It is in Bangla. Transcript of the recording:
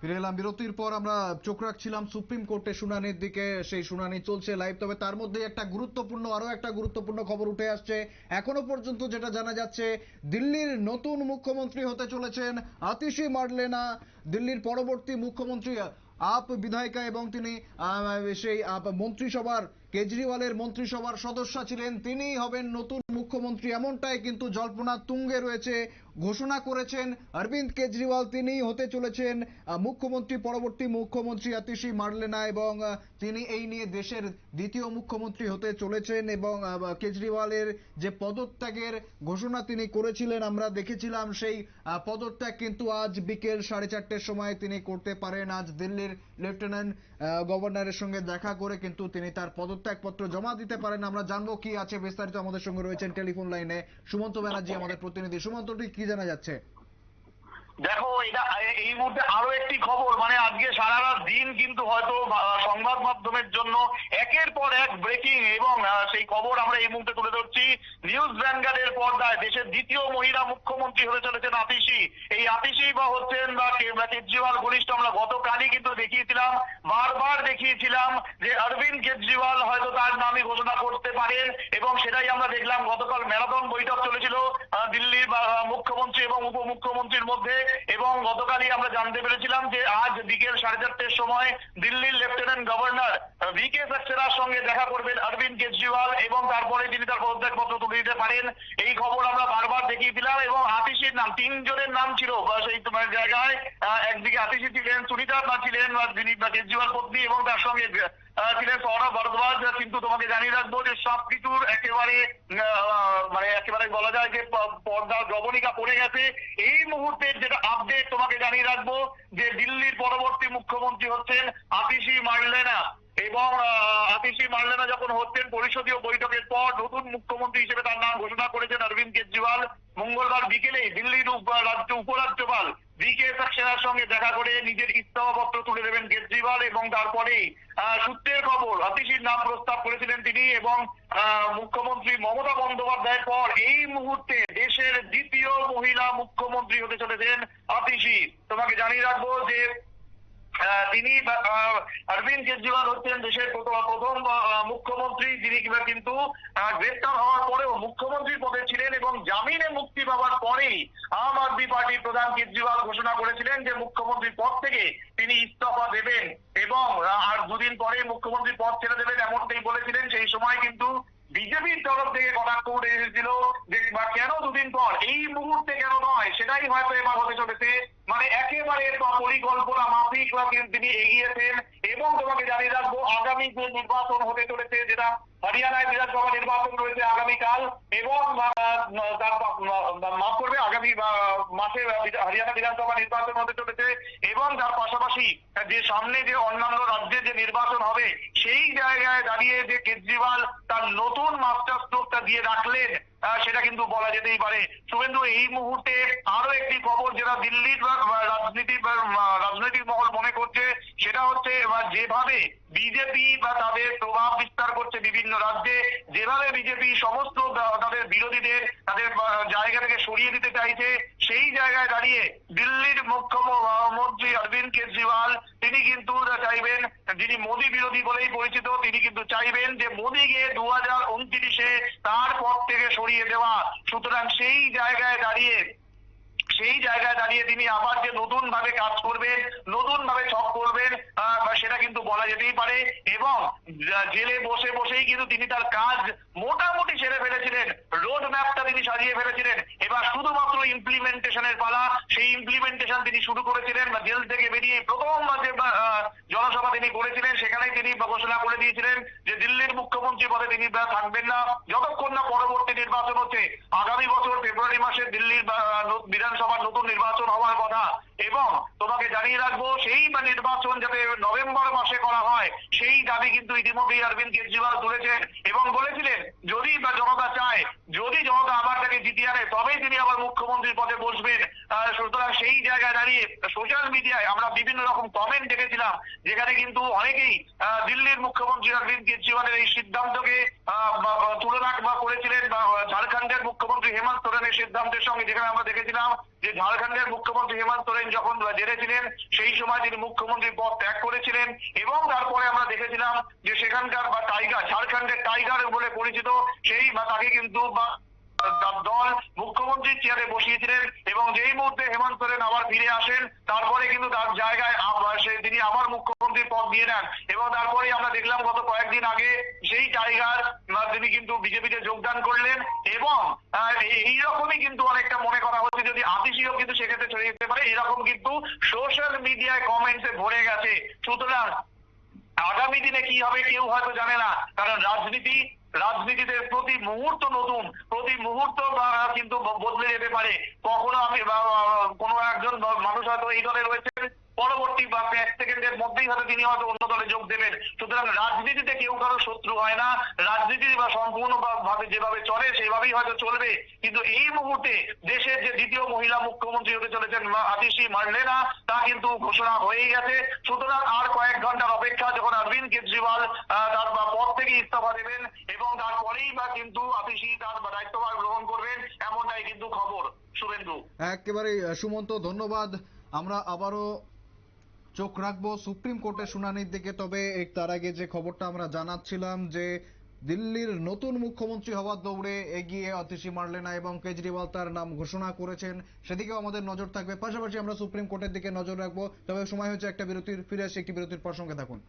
ফিরে এলাম বিরতির পর আমরা চোখ রাখছিলাম সুপ্রিম কোর্টে শুনানির দিকে, সেই শুনানি চলছে লাইভ তবে তার মধ্যে একটা গুরুত্বপূর্ণ, আরও একটা গুরুত্বপূর্ণ খবর উঠে আসছে। এখনও পর্যন্ত যেটা জানা যাচ্ছে, দিল্লির নতুন মুখ্যমন্ত্রী হতে চলেছেন আতিশি মার্লেনা। দিল্লির পরবর্তী মুখ্যমন্ত্রী আপ বিধায়িকা এবং তিনি সেই আপ মন্ত্রিসভার কেজরিওয়ালের মন্ত্রিসভার সদস্য ছিলেন তিনিই হবেন নতুন মুখ্যমন্ত্রী। এমনটাই কিন্তু জল্পনা তুঙ্গে রয়েছে। ঘোষণা করেছেন অরবিন্দ কেজরিওয়াল, তিনিই হতে চলেছেন মুখ্যমন্ত্রী, পরবর্তী মুখ্যমন্ত্রী আতিশি মার্লেনা এবং তিনি এই নিয়ে দেশের দ্বিতীয় মুখ্যমন্ত্রী হতে চলেছেন এবং কেজরিওয়ালের যে পদত্যাগের ঘোষণা তিনি করেছিলেন, আমরা দেখেছিলাম সেই পদত্যাগ কিন্তু আজ বিকেল সাড়ে চারটের সময় তিনি করতে পারেন। আজ দিল্লির লেফটেন্যান্ট গভর্নরের সঙ্গে দেখা করে কিন্তু তিনি তার পদত্যাগপত্র জমা দিতে পারেন। আমরা জানব কি আছে। বিস্তারিত আমাদের সঙ্গে রয়েছেন টেলিফোন লাইনে সুমন্ত ব্যানার্জি, আমাদের প্রতিনিধি। সুমন্ত ঠিক কি জানা যাচ্ছে? দেখো, এটা এই মুহূর্তে আরও একটি খবর। মানে আজকে সারা রাত দিন কিন্তু হয়তো সংবাদ মাধ্যমের জন্য একের পর এক ব্রেকিং এবং সেই খবর আমরা এই মুহূর্তে তুলে ধরছি। নিউজ ভ্যানগার্ডের পর্দায় দেশের দ্বিতীয় মহিলা মুখ্যমন্ত্রী হতে চলেছেন আতিশি এই আতিশি বা হচ্ছেন বা কেজরিওয়াল ঘনিষ্ঠ, আমরা গতকালই কিন্তু দেখিয়েছিলাম, বারবার দেখিয়েছিলাম যে অরবিন্দ কেজরিওয়াল হয়তো তার নামে ঘোষণা করতে পারেন এবং সেটাই আমরা দেখলাম, গতকাল ম্যারাথন বৈঠক চলেছিল দিল্লির মুখ্যমন্ত্রী এবং উপমুখ্যমন্ত্রীর মধ্যে এবং গতকালই আমরা জানতে পেরেছিলাম যে আজ বিকেল সাড়ে চারটের সময় দিল্লির লেফটেন্যান্ট গভর্নর ভি কে সাক্সেনার সঙ্গে দেখা করবেন অরবিন্দ কেজরিওয়াল এবং তারপরে তিনি তার পদত্যাগপত্র তুলে দিতে পারেন। এই খবর আমরা বারবার দেখিয়েছিলাম এবং আতিশির নাম, তিনজনের নাম ছিল সেই তোমার জায়গায় একদিকে আতিশি ছিলেন, সুনিতা ছিলেন যিনি কেজরিওয়াল পত্নী এবং তার সঙ্গে ছিলেন সৌরভ ভরদ্বাজ, কিন্তু তোমাকে জানিয়ে রাখব যে সবকিছুর একেবারে মানে একেবারে বলা যায় যে পর্দা জবনিকা পড়ে গেছে। এই মুহূর্তের যেটা আপডেট তোমাকে জানিয়ে রাখব যে দিল্লির পরবর্তী মুখ্যমন্ত্রী হচ্ছেন আতিশি মার্লেনা এবং আতিশি মার্লেনা যখন হচ্ছেন পরিষদীয় বৈঠকের পর নতুন মুখ্যমন্ত্রী হিসেবে তার নাম ঘোষণা করেছেন অরবিন্দ কেজরিওয়াল। মঙ্গলবার বিকেলে দিল্লির রাজ্য উপরাজ্যপাল কে সাক্সেনার সঙ্গে দেখা করে নিজের ইস্তফাপত্র তুলে দেবেন কেজরিওয়াল এবং তারপরেই সূত্রের খবর আতিশির নাম প্রস্তাব করেছিলেন তিনি এবং মুখ্যমন্ত্রী মমতা বন্দ্যোপাধ্যায়ের পর এই মুহূর্তে দেশের দ্বিতীয় মহিলা মুখ্যমন্ত্রী হতে চলেছেন আতিশি তোমাকে জানিয়ে রাখব যে তিনি অরবিন্দ কেজরিওয়াল হচ্ছেন দেশের প্রথম মুখ্যমন্ত্রী, যিনি কিংবা কিন্তু গ্রেপ্তার হওয়ার পরেও মুখ্যমন্ত্রী পদে ছিলেন এবং জামিনে মুক্তি পাওয়ার যে মুখ্যমন্ত্রী পদ থেকে তিনি ইস্তফা দেবেন এবং আর দুদিন পরে মুখ্যমন্ত্রী পদ ছেড়ে দেবেন এমনটাই বলেছিলেন। সেই সময় কিন্তু বিজেপির তরফ থেকে কটাক্ষ উঠে এসেছিল যে, বা কেন দুদিন পর? এই মুহূর্তে কেন নয়? সেটাই হয়তো এবার হতে চলেছে। মানে একেবারে পরিকল্পনা মাফিক তিনি এগিয়েছেন এবং তোমাকে জানিয়ে রাখব, আগামী যে নির্বাচন হতে চলেছে, যেটা হরিয়ানায় বিধানসভা নির্বাচন রয়েছে আগামীকাল, এবং মাফ করবে, আগামী মাসে হরিয়ানা বিধানসভা নির্বাচন হতে চলেছে, এবং তার পাশাপাশি যে সামনে যে অন্যান্য রাজ্যে যে নির্বাচন হবে, সেই জায়গায় দাঁড়িয়ে যে কেজরিওয়াল তার নতুন মাস্টার স্ট্রোকটা দিয়ে রাখলেন সেটা কিন্তু বলা যেতেই পারে। শুভেন্দু, এই মুহূর্তে আরও একটি খবর, যেটা দিল্লির রাজনীতি রাজনৈতিক মহল মনে করছে সেটা হচ্ছে আহ, যেভাবে বিজেপি বা তাদের প্রভাব বিস্তার করছে বিভিন্ন রাজ্যে, যেভাবে বিজেপি সমস্ত তাদের বিরোধীদের তাদের জায়গা থেকে সরিয়ে দিতে চাইছে, সেই জায়গায় দাঁড়িয়ে দিল্লির মুখ্যমন্ত্রী অরবিন্দ কেজরিওয়াল, তিনি কিন্তু চাইবেন, যিনি মোদী বিরোধী বলেই পরিচিত, তিনি কিন্তু চাইবেন যে মোদীকে দু হাজার উনত্রিশে তার পদ থেকে সরিয়ে দেওয়া। সুতরাং সেই জায়গায় দাঁড়িয়ে সেই জায়গায় দাঁড়িয়ে তিনি আবার যে নতুন ভাবে কাজ করবেন নতুন ভাবে ছক করবেন সেটা কিন্তু বলা যেতেই পারে। এবং জেলে বসে বসেই কিন্তু তিনি তার কাজ মোটামুটি সেরে ফেলেছিলেন। রোড ম্যাপটা তিনি সাজিয়ে ফেলেছিলেন। এবার শুধুমাত্র ইমপ্লিমেন্টেশনের পালা সেই ইমপ্লিমেন্টেশন তিনি শুরু করেছিলেন বা জেল থেকে বেরিয়ে প্রথম যে জনসভা তিনি করেছিলেন সেখানে তিনি ঘোষণা করে দিয়েছিলেন যে দিল্লির মুখ্যমন্ত্রী পদে তিনি থাকবেন না। যতক্ষণ না পরবর্তী নির্বাচন হচ্ছে, আগামী বছর ফেব্রুয়ারি মাসে দিল্লির বিধানসভার নতুন নির্বাচন হওয়ার কথা। এবং তোমাকে জানিয়ে রাখব, সেই নির্বাচন যাতে নভেম্বর মাসে করা হয় সেই দাবি কিন্তু ইতিমধ্যেই অরবিন্দ কেজরিওয়াল তুলেছেন এবং বলেছিলেন, যদি বা জনতা চায়, যদি জনতা আবার তাকে জিতিয়ে আনে, তবেই তিনি আবার মুখ্যমন্ত্রীর পদে বসবেন। সুতরাং সেই জায়গায় দাঁড়িয়ে সোশ্যাল মিডিয়ায় আমরা বিভিন্ন রকম কমেন্ট দেখেছিলাম, যেখানে কিন্তু অনেকেই দিল্লির মুখ্যমন্ত্রী অরবিন্দ কেজরিওয়ালের এই সিদ্ধান্তকে তুলনা বা করেছিলেন, বা ঝাড়খণ্ডের মুখ্যমন্ত্রী হেমন্ত সোরেনের সিদ্ধান্তের সঙ্গে যেখানে আমরা দেখেছিলাম যে ঝাড়খণ্ডের মুখ্যমন্ত্রী হেমন্ত সোরেন যখন জেলে ছিলেন সেই সময় তিনি মুখ্যমন্ত্রীর পদ ত্যাগ করেছিলেন এবং তারপরে আমরা দেখেছিলাম যে সেখানকার বা টাইগার ঝাড়খণ্ডের টাইগার বলে পরিচিত সেই বা তাকে কিন্তু বা দল মুখ্যমন্ত্রীর চেয়ারে বসিয়েছিলেন এবং যেই মুহূর্তে হেমন্ত সোরেন আবার ফিরে আসেন, তারপরে কিন্তু তার জায়গায় তিনি আবার মুখ্যমন্ত্রীর পদ দিয়ে নেন এবং তারপরে আমরা দেখলাম গত কয়েকদিন আগে সেই টাইগার তিনি কিন্তু বিজেপিতে যোগদান করলেন এবং এইরকমই কিন্তু অনেকটা মনে করা হচ্ছে যদি আতিশিও কিন্তু সেক্ষেত্রে চলে যেতে পারে এরকম কিন্তু সোশ্যাল মিডিয়ায় কমেন্টসে ভরে গেছে। সুতরাং আগামী দিনে কি হবে কেউ হয়তো জানে না। কারণ রাজনীতি, রাজনীতিতে প্রতি মুহূর্ত নতুন, প্রতি মুহূর্ত কিন্তু বদলে যেতে পারে। কখনো আমি কোনো একজন মানুষ হয়তো এই দলে রয়েছেন পরবর্তী বা এক সেকেন্ডের মধ্যেই হয়তো তিনি হয়তো অন্য দলে যোগ দেবেন। সুতরাং রাজনীতিতে কেউ কারও শত্রু হয় না। রাজনীতি বা সম্পূর্ণ ভাবে যেভাবে চলে, সেভাবেই হয়তো চলবে। কিন্তু এই মুহূর্তে দেশের যে দ্বিতীয় মহিলা মুখ্যমন্ত্রী হতে চলেছেন আতিশি মার্লেনা তা কিন্তু ঘোষণা হয়েই গেছে। সুতরাং আর কয়েক ঘণ্টার অপেক্ষা যখন অরবিন্দ কেজরিওয়াল তার পদ থেকে ইস্তফা দেবেন এবং তারপরেই বা কিন্তু আতিশি তার দায়িত্বভার গ্রহণ করবেন, এমনটাই কিন্তু খবর। শুভেন্দু। একেবারে সুমন্ত, ধন্যবাদ। আমরা আবারও চোখ রাখব সুপ্রিম কোর্টের শুনানির দিকে। তবে তার আগে যে খবরটা আমরা জানাচ্ছিলাম যে দিল্লির নতুন মুখ্যমন্ত্রী হওয়ার দৌড়ে এগিয়ে অতিশি মার্লেনা এবং কেজরিওয়াল তার নাম ঘোষণা করেছেন। সেদিকেও আমাদের নজর থাকবে। পাশাপাশি আমরা সুপ্রিম কোর্টের দিকে নজর রাখব। তবে সময় হচ্ছে একটা বিরতির। ফিরে আসি একটি বিরতির প্রসঙ্গে। থাকুন।